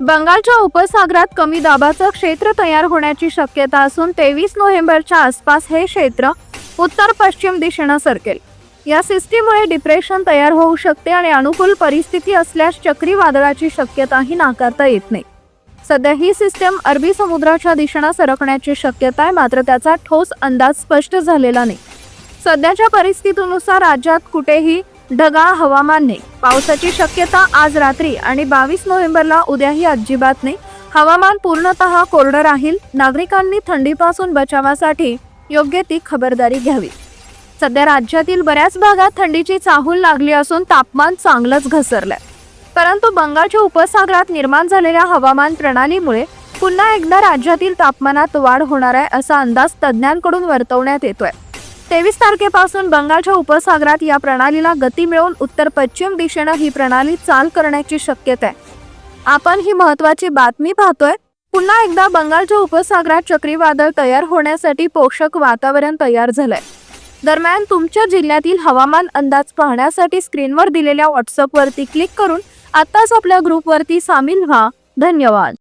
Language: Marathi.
बंगालच्या उपसागरात कमी दाबाचं क्षेत्र तयार होण्याची शक्यता असून तेवीस नोव्हेंबरच्या आसपास हे क्षेत्र उत्तर पश्चिम दिशेनं सरकेल. या सिस्टीममुळे डिप्रेशन तयार होऊ शकते आणि अनुकूल परिस्थिती असल्यास चक्रीवादळाची शक्यताही नाकारता येत नाही. सध्या ही सिस्टम अरबी समुद्राच्या दिशेनं सरकण्याची शक्यता आहे मात्र त्याचा ठोस अंदाज स्पष्ट झालेला नाही. सध्याच्या परिस्थितीनुसार राज्यात कुठेही ढगाळ हवामान नाही. पावसाची शक्यता आज रात्री आणि बावीस नोव्हेंबरला उद्याही अजिबात नाही. हवामान पूर्णतः कोरडं राहील. नागरिकांनी थंडीपासून बचावासाठी योग्य ती खबरदारी घ्यावी. सध्या राज्यातील बऱ्याच भागात थंडीची चाहूल लागली असून तापमान चांगलंच घसरलंय. परंतु बंगालच्या उपसागरात निर्माण झालेल्या हवामान प्रणालीमुळे पुन्हा एकदा राज्यातील तापमानात वाढ होणार आहे असा अंदाज तज्ज्ञांकडून वर्तवण्यात येतोय. तेवीस तारखेपासून बंगालच्या उपसागरात या प्रणालीला गती मिळवून उत्तर पश्चिम दिशेनं ही प्रणाली चाल करण्याची शक्यता. आहे आपण ही महत्वाची बातमी पाहतोय. पुन्हा एकदा बंगालच्या उपसागरात चक्रीवादळ तयार होण्यासाठी पोषक वातावरण तयार झालंय. दरम्यान तुमच्या जिल्ह्यातील हवामान अंदाज पाहण्यासाठी स्क्रीनवर दिलेल्या व्हॉट्सअपवरती क्लिक करून आत्ताच आपल्या ग्रुपवरती सामील व्हा. धन्यवाद.